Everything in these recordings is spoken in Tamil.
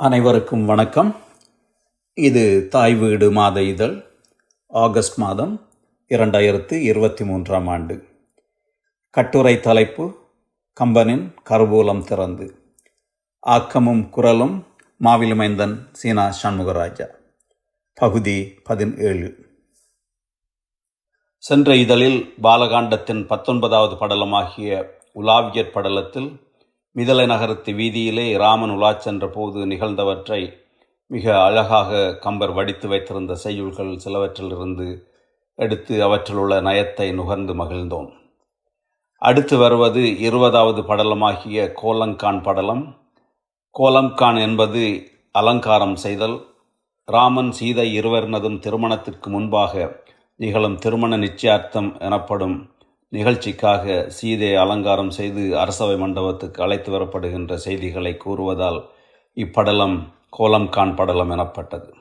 அனைவருக்கும் வணக்கம். இது தாய் வீடு மாத இதழ் ஆகஸ்ட் மாதம் இரண்டாயிரத்து இருபத்தி மூன்றாம் ஆண்டு. கட்டுரை தலைப்பு கம்பனின் கருவூலம் திறந்து. ஆக்கமும் குரலும் மாவிலுமைந்தன் சீனா சண்முகராஜா. பகுதி பதினேழு. சென்ற இதழில் பாலகாண்டத்தின் பத்தொன்பதாவது படலமாகிய உலாவியற் படலத்தில் மிதலை நகரத்து வீதியிலே ராமன் உலா சென்ற போது நிகழ்ந்தவற்றை மிக அழகாக கம்பர் வடித்து வைத்திருந்த செய்யுள்கள் சிலவற்றிலிருந்து எடுத்து அவற்றிலுள்ள நயத்தை நுகர்ந்து மகிழ்ந்தோம். அடுத்து வருவது இருபதாவது படலமாகிய கோலங்கான் படலம். கோலங்கான் என்பது அலங்காரம் செய்தல். ராமன் சீதை இருவரினதும் திருமணத்திற்கு முன்பாக நிகழும் திருமண நிச்சயார்த்தம் எனப்படும் நிகழ்ச்சிக்காக சீதை அலங்காரம் செய்து அரசவை மண்டபத்துக்கு அழைத்து வரப்படுகின்ற செய்திகளை கூறுவதால் இப்படலம் கோலம்கான் படலம் எனப்பட்டது.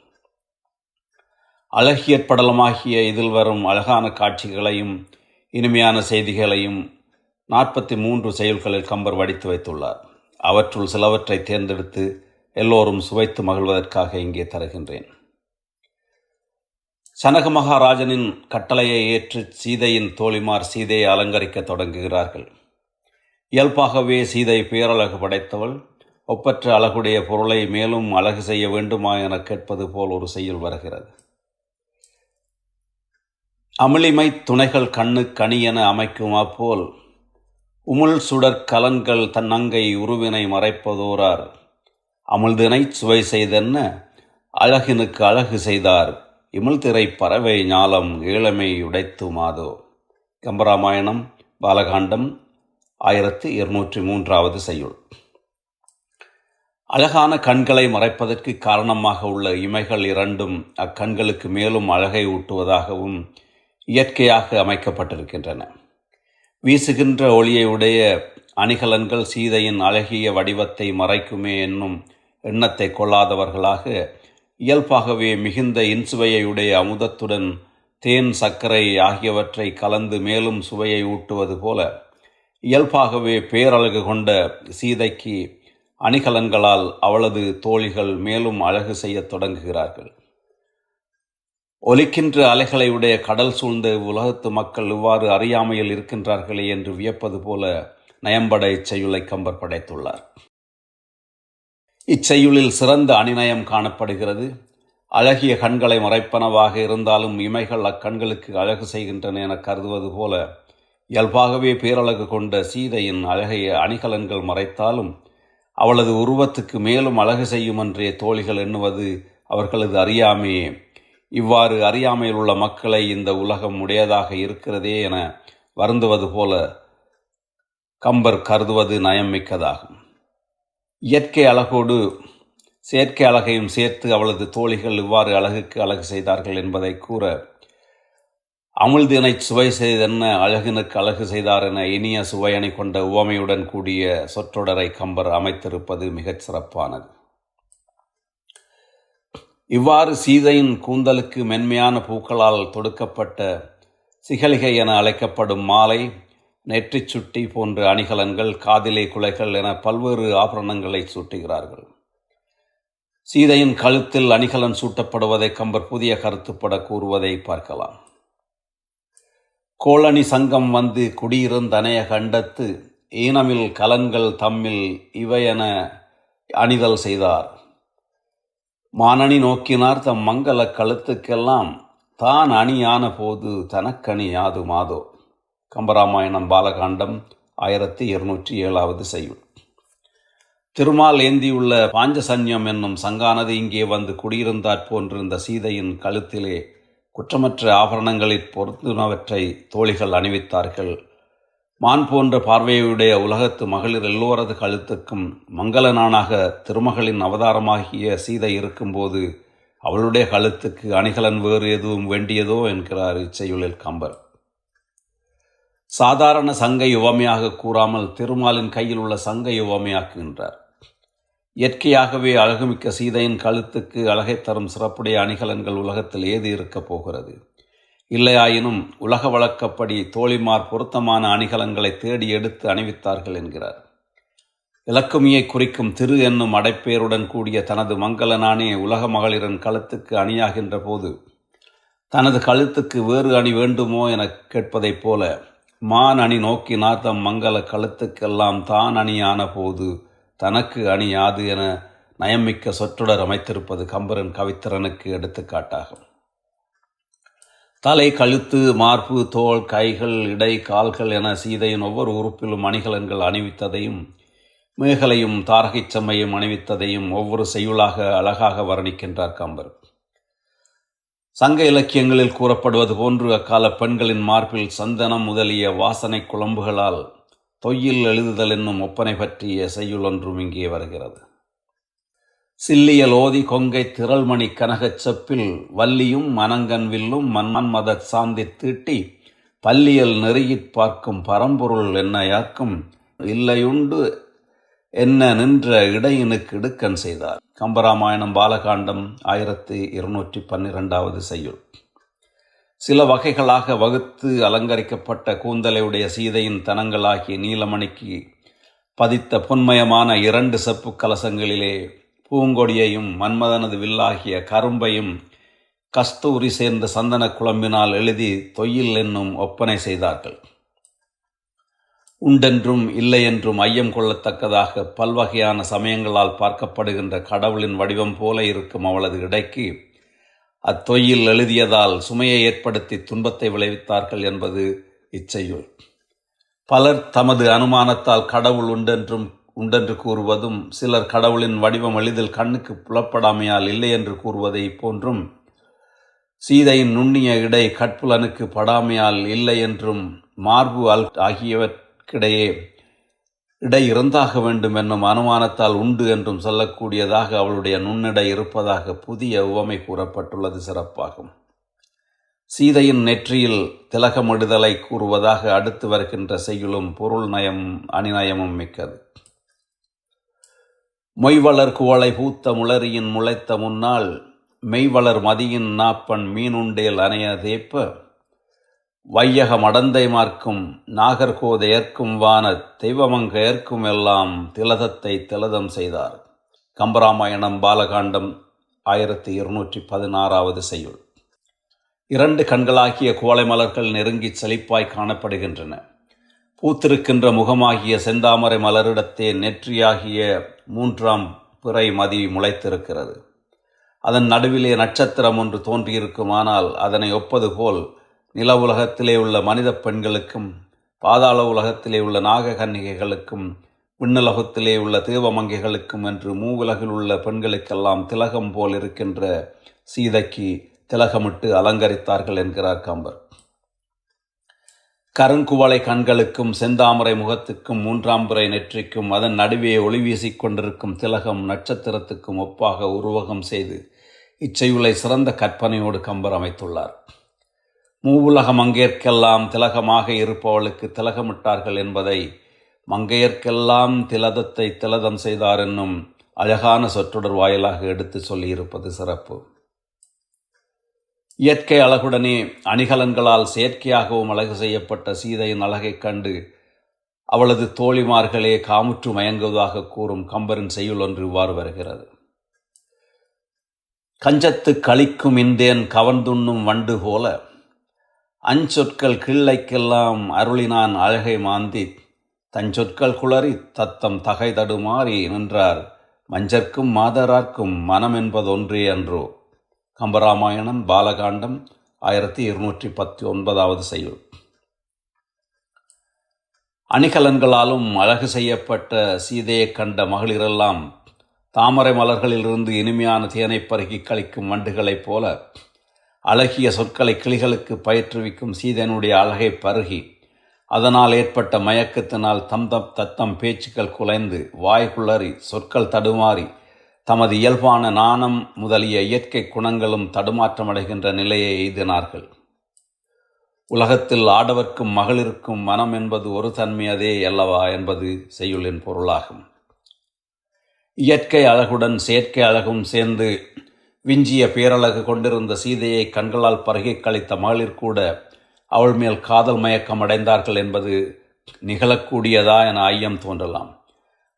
அழகியற் படலமாகிய இதில் வரும் அழகான காட்சிகளையும் இனிமையான செய்திகளையும் நாற்பத்தி மூன்று செயல்களில் கம்பர் வடித்து வைத்துள்ளார். அவற்றுள் சிலவற்றை தேர்ந்தெடுத்து எல்லோரும் சுவைத்து மகிழ்வதற்காக இங்கே தருகின்றேன். சனக மகாராஜனின் கட்டளையை ஏற்று சீதையின் தோழிமார் சீதையை அலங்கரிக்க தொடங்குகிறார்கள். இயல்பாகவே சீதை பேரழகு படைத்தவள். ஒப்பற்ற அழகுடைய பொருளை மேலும் அழகு செய்ய வேண்டுமா என கேட்பது போல் ஒரு செய்யுள் வருகிறது. அமிழிமை துணைகள் கண்ணு கனி என அமைக்கும் போல் உமுள் சுடர் கலங்கள் தன் அங்கை உருவினை மறைப்பதோரார். அமிழ்தினை சுவை செய்தென்ன அழகினுக்கு அழகு செய்தார். இமிழ்திரை பறவை ஞாலம் ஈழமை உடைத்து மாதோ கம்பராமாயணம் பாலகாண்டம் ஆயிரத்தி இருநூற்றி மூன்றாவது செய்யுள். அழகான கண்களை மறைப்பதற்கு காரணமாக உள்ள இமைகள் இரண்டும் அக்கண்களுக்கு மேலும் அழகை ஊட்டுவதாகவும் இயற்கையாக அமைக்கப்பட்டிருக்கின்றன. வீசுகின்ற ஒளியை உடைய அணிகலன்கள் சீதையின் அழகிய வடிவத்தை மறைக்குமே என்னும் எண்ணத்தை கொள்ளாதவர்களாக இயல்பாகவே மிகுந்த இன்சுவையுடைய அமுதத்துடன் தேன் சர்க்கரை ஆகியவற்றை கலந்து மேலும் சுவையை ஊட்டுவது போல இயல்பாகவே பேரழகு கொண்ட சீதைக்கு அணிகலன்களால் அவளது தோழிகள் மேலும் அழகு செய்யத் தொடங்குகிறார்கள். ஒலிக்கின்ற அலைகளை உடைய கடல் சூழ்ந்த உலகத்து மக்கள் இவ்வாறு அறியாமையில் இருக்கின்றார்களே என்று வியப்பது போல நயம்பட இச்செய்யுளை கம்பர் படைத்துள்ளார். இச்செய்யுளில் சிறந்த அணிநயம் காணப்படுகிறது. அழகிய கண்களை மறைப்பனவாக இருந்தாலும் இமைகள் அக்கண்களுக்கு அழகு செய்கின்றன என கருதுவது போல இயல்பாகவே பேரழகு கொண்ட சீதையின் அழகிய அணிகலன்கள் மறைத்தாலும் அவளது உருவத்துக்கு மேலும் அழகு செய்யும் என்றே தோழிகள் எண்ணுவது அவர்களது அறியாமையே. இவ்வாறு அறியாமையில் உள்ள மக்களை இந்த உலகம் உடையதாக இருக்கிறதே என வருந்துவது போல கம்பர் கருதுவது நயம் மிக்கதாகும். இயற்கை அழகோடு செயற்கை அழகையும் சேர்த்து அவளது தோழிகள் இவ்வாறு அழகுக்கு அழகு செய்தார்கள் என்பதை கூற அமிழ்தினை சுவை செய்தென்ன அழகினுக்கு அழகு செய்தார் என இனிய சுவையனை கொண்ட உவமையுடன் கூடிய சொற்றொடரை கம்பர் அமைத்திருப்பது மிகச் சிறப்பானது. இவ்வாறு சீதையின் கூந்தலுக்கு மென்மையான பூக்களால் தொடுக்கப்பட்ட சிகலிகை என அழைக்கப்படும் மாலை நெற்றிச் சுட்டி போன்ற அணிகலன்கள் காதிலே குலைகள் என பல்வேறு ஆபரணங்களை சூட்டுகிறார்கள். சீதையின் கழுத்தில் அணிகலன் சூட்டப்படுவதை கம்பர் புதிய கருத்துப்பட கூறுவதை பார்க்கலாம். கோளணி சங்கம் வந்து குடியிருந்தனைய கண்டத்து ஈனமில் கலன்கள் தம்மில் இவையென அணிதல் செய்தார். மானணி நோக்கினார் தம் மங்கள கழுத்துக்கெல்லாம் தான் அணியான போது தனக்கணி யாது மாதோ? கம்பராமாயணம் பாலகாண்டம் ஆயிரத்தி இருநூற்றி ஏழாவது செய்யுள். திருமால் ஏந்தியுள்ள பாஞ்சசன்யம் என்னும் சங்கானது இங்கே வந்து குடியிருந்தாற் போன்றிருந்த சீதையின் கழுத்திலே குற்றமற்ற ஆபரணங்களில் பொருந்தினவற்றை தோழிகள் அணிவித்தார்கள். மான் போன்ற பார்வையுடைய உலகத்து மகளிர் எல்லோரது கழுத்துக்கும் மங்களனானாக திருமகளின் அவதாரமாகிய சீதை இருக்கும்போது அவளுடைய கழுத்துக்கு அணிகலன் வேறு எதுவும் வேண்டியதோ என்கிறார் இச்செயுளில் கம்பர். சாதாரண சங்கை யுவமையாக கூறாமல் திருமாலின் கையில் உள்ள சங்கை உவமையாக்குகின்றார் இயற்கையாகவே அழகுமிக்க சீதையின் கழுத்துக்கு அழகை தரும் சிறப்புடைய அணிகலன்கள் உலகத்தில் ஏது இருக்கப் போகிறது? இல்லையாயினும் உலக வழக்கப்படி தோழிமார் பொருத்தமான அணிகலன்களை தேடி எடுத்து அணிவித்தார்கள் என்கிறார். இலக்குமியை குறிக்கும் திரு என்னும் அடைப்பேருடன் கூடிய தனது மங்களனானே உலக மகளிரின் கழுத்துக்கு அணியாகின்ற போது தனது கழுத்துக்கு வேறு அணி வேண்டுமோ எனக் கேட்பதைப் போல மான் அணி நோக்கினார் தம் மங்கள கழுத்துக்கெல்லாம் தான் அணியான போது தனக்கு அணியாது என நயமிக்க சொற்றொடர் அமைத்திருப்பது கம்பரன் கவித்திறனுக்கு எடுத்துக்காட்டாகும். தலை கழுத்து மார்பு தோல் கைகள் இடை கால்கள் என சீதையின் ஒவ்வொரு உறுப்பிலும் அணிகலன்கள் அணிவித்ததையும் மேகலையும் தாரகைச் செம்மையும் அணிவித்ததையும் ஒவ்வொரு செய்யுளாக அழகாக வர்ணிக்கின்றார் கம்பர் சங்க இலக்கியங்களில் கூறப்படுவது போன்று அக்கால பெண்களின் மார்பில் சந்தனம் முதலிய வாசனை குழம்புகளால் தொய்யில் எழுதுதல் என்னும் ஒப்பனை பற்றிய செய்யுள் ஒன்றும் இங்கே வருகிறது. சில்லியல் ஓதி கொங்கை திரள்மணி கனகச் செப்பில் வள்ளியும் மனங்கன் வில்லும் மத சாந்தி தீட்டி பல்லியல் நெருகிப் பார்க்கும் பரம்பொருள் என்ன யாக்கும் இல்லையுண்டு என்ன நின்ற இடையினுக்கு இடுக்கன் செய்தார். கம்பராமாயணம் பாலகாண்டம் ஆயிரத்தி இருநூற்றி பன்னிரெண்டாவது செய்யுள். சில வகைகளாக வகுத்து அலங்கரிக்கப்பட்ட கூந்தலையுடைய சீதையின் தனங்களாகிய நீலமணிக்கு பதித்த பொன்மயமான இரண்டு செப்பு கலசங்களிலே பூங்கொடியையும் மன்மதனது வில்லாகிய கரும்பையும் கஸ்தூரி சேர்ந்த சந்தன குழம்பினால் எழுதி தொயில் என்னும் ஒப்பனை செய்தார்கள். உண்டென்றும் இல்லையென்றும் ஐயம் கொள்ளத்தக்கதாக பல்வகையான சமயங்களால் பார்க்கப்படுகின்ற கடவுளின் வடிவம் போல இருக்கும் அவளது இடைக்கு அத்தொயில் எழுதியதால் சுமையை ஏற்படுத்தி துன்பத்தை விளைவித்தார்கள் என்பது இச்செய்யுள். பலர் தமது அனுமானத்தால் கடவுள் உண்டென்றும் உண்டென்று கூறுவதும் சிலர் கடவுளின் வடிவம் எளிதில் கண்ணுக்கு புலப்படாமையால் இல்லை என்று கூறுவதை போன்றும் சீதையின் நுண்ணிய இடை கட்புலனுக்கு படாமையால் இல்லை என்றும் மார்பு அல் அவர்களுக்கிடையே இடை இருந்தாக வேண்டும் என்னும் அனுமானத்தால் உண்டு என்றும் சொல்லக்கூடியதாக அவளுடைய நுண்ணிடை இருப்பதாக புதிய உவமை கூறப்பட்டுள்ளது சிறப்பாகும். சீதையின் நெற்றியில் திலகமிடுதலை கூறுவதாக அடுத்து வருகின்ற செய்யுளும் பொருள் நயம் அணிநயமும் மிக்கது. மொய்வளர் குவளை பூத்த முளரியின் முளைத்த முன்னால் மெய்வளர் மதியின் நாப்பன் மீனுண்டேல் அணைய தேப்ப வையக மடந்தை மார்க்கும் நாகர்கோதையர்க்கும் வான தெய்வமங்கையர்க்கும் எல்லாம் திலதத்தை திலதம் செய்தார். கம்பராமாயணம் பாலகாண்டம் ஆயிரத்தி இருநூற்றி பதினாறாவது செய்யுள். இரண்டு கண்களாகிய கோலை மலர்கள் நெருங்கி செழிப்பாய் காணப்படுகின்றன. பூத்திருக்கின்ற முகமாகிய செந்தாமரை மலரிடத்தே நெற்றியாகிய மூன்றாம் பிறை மதி முளைத்திருக்கிறது. அதன் நடுவிலே நட்சத்திரம் ஒன்று தோன்றியிருக்குமானால் அதனை ஒப்பது போல் நில உலகத்திலே உள்ள மனித பெண்களுக்கும் பாதாள உலகத்திலே உள்ள நாககன்னிகைகளுக்கும் விண்ணுலகத்திலே உள்ள தேவமங்கைகளுக்கும் என்று மூவுலகில் உள்ள பெண்களுக்கெல்லாம் திலகம் போல் இருக்கின்ற சீதைக்கு திலகமிட்டு அலங்கரித்தார்கள் என்கிறார் கம்பர். கருங்குவளை கண்களுக்கும் செந்தாமரை முகத்துக்கும் மூன்றாம்புறை நெற்றிக்கும் அதன் நடுவே ஒளி வீசிக் கொண்டிருக்கும் திலகம் நட்சத்திரத்துக்கும் ஒப்பாக உருவகம் செய்து இச்செயுளை சிறந்த கற்பனையோடு கம்பர் அமைத்துள்ளார். மூவுலக மங்கையர்க்கெல்லாம் திலகமாக இருப்பவளுக்கு திலகமிட்டார்கள் என்பதை மங்கையர்க்கெல்லாம் திலதத்தை திலதம் செய்தார் என்னும் அழகான சொற்றொடர் வாயிலாக எடுத்து சொல்லியிருப்பது சிறப்பு. இயற்கை அழகுடனே அணிகலன்களால் செயற்கையாகவும் அழகு செய்யப்பட்ட சீதையின் அழகைக் கண்டு அவளது தோழிமார்களே காமுற்று மயங்குவதாக கூறும் கம்பரின் செய்யுள் ஒன்று இவ்வாறு வருகிறது. கஞ்சத்து கழிக்கும் இந்தேன் கவர்ந்துண்ணும் வண்டு போல அஞ்சொற்கள் கிள்ளைக்கெல்லாம் அருளினான் அழகை மாந்தி. தஞ்சொற்கள் குளறி தத்தம் தகை தடுமாறி நின்றார். மஞ்சர்க்கும் மாதரார்க்கும் மனம் என்பதொன்றே அன்றோ. கம்பராமாயணம் பாலகாண்டம் ஆயிரத்தி இருநூற்றி பத்தி ஒன்பதாவது செய்யுள் அணிகலன்களாலும் அழகு செய்யப்பட்ட சீதையைக் கண்ட மகளிரெல்லாம் தாமரை மலர்களிலிருந்து இனிமையான தேனை பருகி கழிக்கும் வண்டுகளைப் போல அழகிய சொற்களை கிளிகளுக்கு பயிற்றுவிக்கும் சீதனுடைய அழகை பருகி அதனால் ஏற்பட்ட மயக்கத்தினால் தம் தம் தத்தம் பேச்சுக்கள் குலைந்து வாய் குளறி சொற்கள் தடுமாறி தமது இயல்பான நாணம் முதலிய இயற்கை குணங்களும் தடுமாற்றமடைகின்ற நிலையை எய்தினார்கள். உலகத்தில் ஆடவர்க்கும் மகளிருக்கும் மனம் என்பது ஒரு தன்மையதே அல்லவா என்பது செய்யுளின் பொருளாகும். இயற்கை அழகுடன் செயற்கை அழகும் சேர்ந்து விஞ்சிய பேரழகு கொண்டிருந்த சீதையை கண்களால் பருகி கழித்த மகளிர் கூட அவள் மேல் காதல் மயக்கம் அடைந்தார்கள் என்பது நிகழக்கூடியதா என ஐயம் தோன்றலாம்.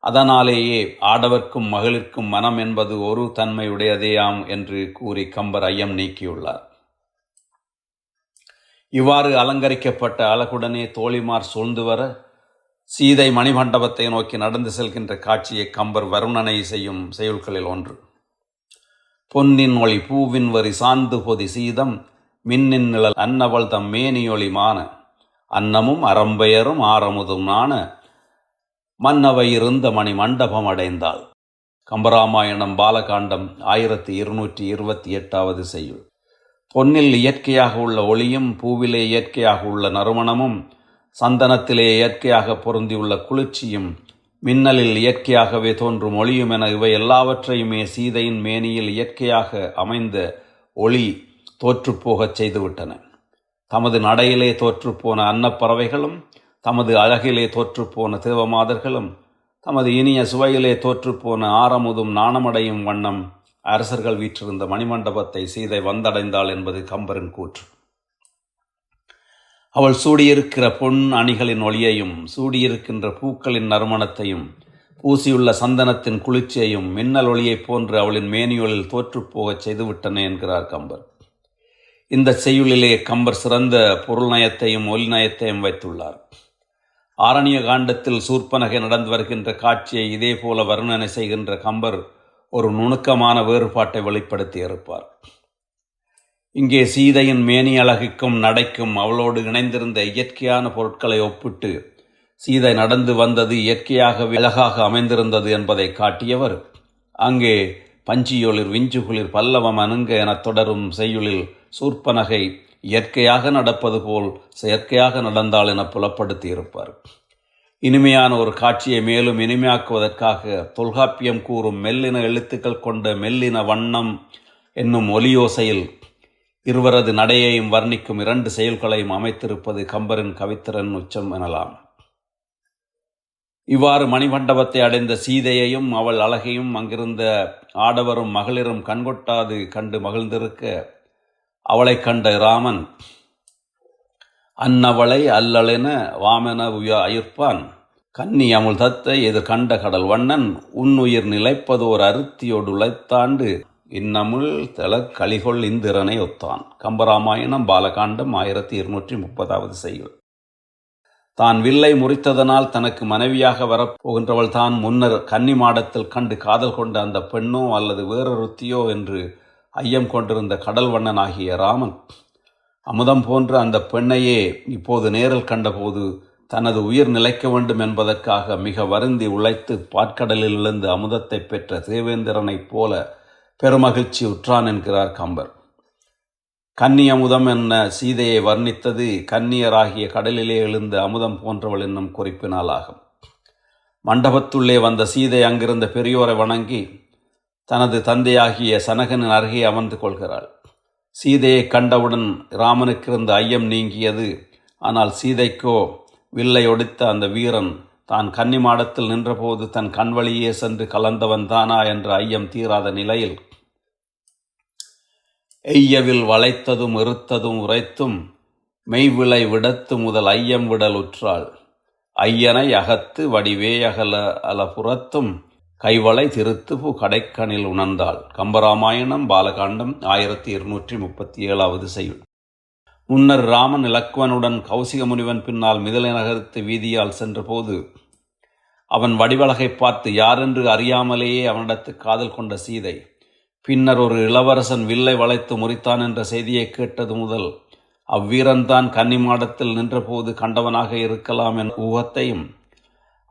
அதனாலேயே ஆடவர்க்கும் மகளிர்க்கும் மனம் என்பது ஒரு தன்மையுடையதேயாம் என்று கூறி கம்பர் ஐயம் நீக்கியுள்ளார். இவ்வாறு அலங்கரிக்கப்பட்ட அழகுடனே தோழிமார் சூழ்ந்து வர சீதை மணிமண்டபத்தை நோக்கி நடந்து செல்கின்ற காட்சியை கம்பர் வருணனை செய்யும் செயல்களில் ஒன்று. பொன்னின் ஒளி பூவின் வரி சாந்து பொதி சீதம் மின்னின் நிழல் அன்னவள் தம் மேனியொளி மான. அன்னமும் அறம்பெயரும் ஆரமுதும் நாண மன்னவை இருந்த மணி மண்டபம் அடைந்தாள். கம்பராமாயணம் பாலகாண்டம் ஆயிரத்தி இருநூற்றி இருபத்தி எட்டாவது செய்யுள். பொன்னில் இயற்கையாக உள்ள ஒளியும் பூவிலே இயற்கையாக உள்ள நறுமணமும் சந்தனத்திலே இயற்கையாக பொருந்தியுள்ள குளிர்ச்சியும் மின்னலில் இயற்கையாகவே தோன்றும் ஒளியும் என இவை எல்லாவற்றையுமே சீதையின் மேனியில் இயற்கையாக அமைந்த ஒளி தோற்றுப்போகச் செய்துவிட்டன. தமது நடையிலே தோற்றுப்போன அன்னப்பறவைகளும் தமது அழகிலே தோற்றுப்போன தேவமாதர்களும் தமது இனிய சுவையிலே தோற்றுப்போன ஆரமுதும் நாணமடையும் வண்ணம் அரசர்கள் வீற்றிருந்த மணிமண்டபத்தை சீதை வந்தடைந்தாள் என்பது கம்பரின் கூற்று. அவள் சூடியிருக்கிற பொன் அணிகளின் ஒளியையும் சூடியிருக்கின்ற பூக்களின் நறுமணத்தையும் பூசியுள்ள சந்தனத்தின் குளிர்ச்சியையும் மின்னல் ஒளியைப் போன்று அவளின் மேனியொலில் தோற்றுப்போகச் செய்துவிட்டன என்கிறார் கம்பர். இந்த செய்யுளிலே கம்பர் சிறந்த பொருள் நயத்தையும் ஒலி நயத்தையும் வைத்துள்ளார். ஆரணிய காண்டத்தில் சூர்ப்பனகை நடந்து வருகின்ற காட்சியை இதே போல வர்ணனை செய்கின்ற கம்பர் ஒரு நுணுக்கமான வேறுபாட்டை வெளிப்படுத்தி இருப்பார். இங்கே சீதையின் மேனி அழகுக்கும் நடைக்கும் அவளோடு இணைந்திருந்த இயற்கையான பொருட்களை ஒப்பிட்டு சீதை நடந்து வந்தது இயற்கையாக அழகாக அமைந்திருந்தது என்பதை காட்டியவர் அங்கே பஞ்சியொளிர் விஞ்சுகுளிர் பல்லவம் அணுங்க எனத் தொடரும் செய்யுளில் சூர்ப்பனகை இயற்கையாக நடப்பது போல் செயற்கையாக நடந்தாள் என புலப்படுத்தியிருப்பார். இனிமையான ஒரு காட்சியை மேலும் இனிமையாக்குவதற்காக தொல்காப்பியம் கூறும் மெல்லின எழுத்துக்கள் கொண்ட மெல்லின வண்ணம் என்னும் ஒலியோசையில் இருவரது நடையையும் வர்ணிக்கும் இரண்டு செயல்களையும் அமைத்திருப்பது கம்பரின் கவித்திறன் உச்சம் எனலாம். இவ்வாறு மணிமண்டபத்தை அடைந்த சீதையையும் அவள் அழகையும் அங்கிருந்த ஆடவரும் மகளிரும் கண்கொட்டாது கண்டு மகிழ்ந்திருக்க அவளை கண்ட ராமன் அன்னவளை அல்லலென வாமென உய அயிர்ப்பான் கன்னி அமுல் தத்தை எதிர்கண்ட கண்ட கடல் வண்ணன் உன்னுயிர் நிலைப்பதோர் அருத்தியோடு உழைத்தாண்டு இன்னமுள் தல கலிகொள் இந்திரனை ஒத்தான். கம்பராமாயணம் பாலகாண்டம் ஆயிரத்தி இருநூற்றி முப்பதாவது செய்யுள். தான் வில்லை முறித்ததனால் தனக்கு மனைவியாக வரப்போகின்றவள் தான் முன்னர் கன்னி மாடத்தில் கண்டு காதல் கொண்ட அந்த பெண்ணோ அல்லது வேறொருத்தியோ என்று ஐயம் கொண்டிருந்த கடல் வண்ணனாகிய ராமன் அமுதம் போன்ற அந்த பெண்ணையே இப்போது நேரில் கண்டபோது தனது உயிர் நிலைக்க வேண்டும் என்பதற்காக மிக வருந்தி உழைத்து பாற்கடலிலிருந்து அமுதத்தை பெற்ற தேவேந்திரனைப் போல பெருமகிழ்ச்சி உற்றான் என்கிறார் கம்பர். கன்னி அமுதம் என்ன சீதையை வர்ணித்தது? கன்னியராகிய கடலிலே எழுந்த அமுதம் போன்றவள் என்னும் குறிப்பினால் ஆகும். மண்டபத்துள்ளே வந்த சீதை அங்கிருந்த பெரியோரை வணங்கி தனது தந்தையாகிய சனகனின் அருகே அமர்ந்து கொள்கிறாள். சீதையை கண்டவுடன் ராமனுக்கு இருந்த ஐயம் நீங்கியது. ஆனால் சீதைக்கோ வில்லை ஒடித்த அந்த வீரன் தான் கன்னிமாடத்தில் நின்றபோது தன் கண் வழியே சென்று கலந்தவன் தானா என்ற ஐயம் தீராத நிலையில் எய்யவில் வளைத்ததும் இருத்ததும் உரைத்தும் மெய்விளை விடத்து முதல் ஐயம் விடல் உற்றாள். ஐயனை அகத்து வடிவே அகல அல புறத்தும் கைவளை திருத்துபு கடைக்கணில் உணர்ந்தாள். கம்பராமாயணம் பாலகாண்டம் ஆயிரத்தி இருநூற்றி முப்பத்தி ஏழாவது செய்யுள். முன்னர் ராமன் இலக்குவனுடன் கௌசிக முனிவன் பின்னால் மிதலை நகரத்து வீதியால் சென்றபோது அவன் வடிவழகை பார்த்து யாரென்று அறியாமலேயே அவனிடத்து காதல் கொண்ட சீதை பின்னர் ஒரு இளவரசன் வில்லை வளைத்து முறித்தான் என்ற செய்தியை கேட்டது முதல் அவ்வீரன்தான் கன்னிமாடத்தில் நின்றபோது கண்டவனாக இருக்கலாம் என் ஊகத்தையும்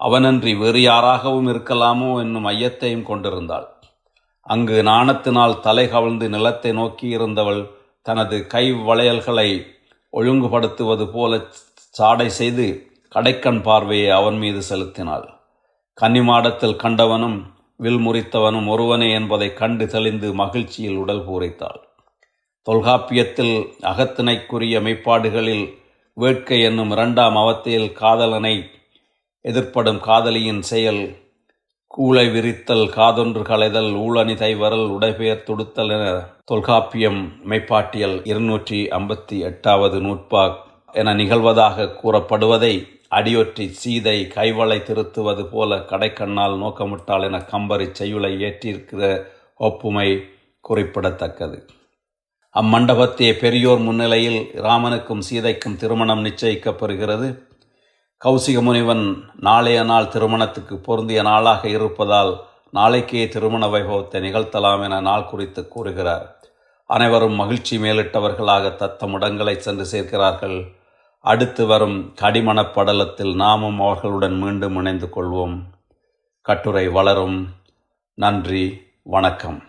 அவனன்றி வேறு யாராகவும் இருக்கலாமோ என்னும் ஐயத்தையும் கொண்டிருந்தாள். அங்கு நாணத்தினால் தலை கவிழ்ந்து நிலத்தை நோக்கியிருந்தவள் தனது கை வளையல்களை ஒழுங்குபடுத்துவது போல சாடை செய்து கடைக்கண் பார்வையை அவன் மீது செலுத்தினாள். கன்னிமாடத்தில் கண்டவனும் வில் முறித்தவனும் ஒருவனே என்பதை கண்டு தெளிந்து மகிழ்ச்சியில் உடல் பூரைத்தாள். தொல்காப்பியத்தில் அகத்தினைக்குரிய மெய்ப்பாடுகளில் வேட்கை என்னும் இரண்டாம் அவத்தையில் காதலனை எதிர்ப்படும் காதலியின் செயல் கூளை விரித்தல் காதொன்று களைதல் ஊழனி தைவரல் உடைபெயர் தொடுத்தல் என தொல்காப்பியம் மெய்ப்பாட்டியல் இருநூற்றி ஐம்பத்தி எட்டாவது நூற்பா என நிகழ்வதாக கூறப்படுவதை அடியொற்றி சீதை கைவளை திருத்துவது போல கடைக்கண்ணால் நோக்கமிட்டாள் என கம்பரி செய்யுளை ஏற்றியிருக்கிற ஒப்புமை குறிப்பிடத்தக்கது. அம்மண்டபத்தே பெரியோர் முன்னிலையில் ராமனுக்கும் சீதைக்கும் திருமணம் நிச்சயிக்கப்பெறுகிறது கௌசிக முனிவன் நாளைய நாள் திருமணத்துக்கு பொருந்திய நாளாக இருப்பதால் நாளைக்கே திருமண வைபவத்தை நிகழ்த்தலாம் என நாள் குறித்து கூறுகிறார். அனைவரும் மகிழ்ச்சி மேலிட்டவர்களாக தத்தம் இடங்களை சென்று சேர்க்கிறார்கள். அடுத்து வரும் கடிமணப் படலத்தில் நாமும் அவர்களுடன் மீண்டும் இணைந்து கொள்வோம். கட்டுரை வளரும். நன்றி. வணக்கம்.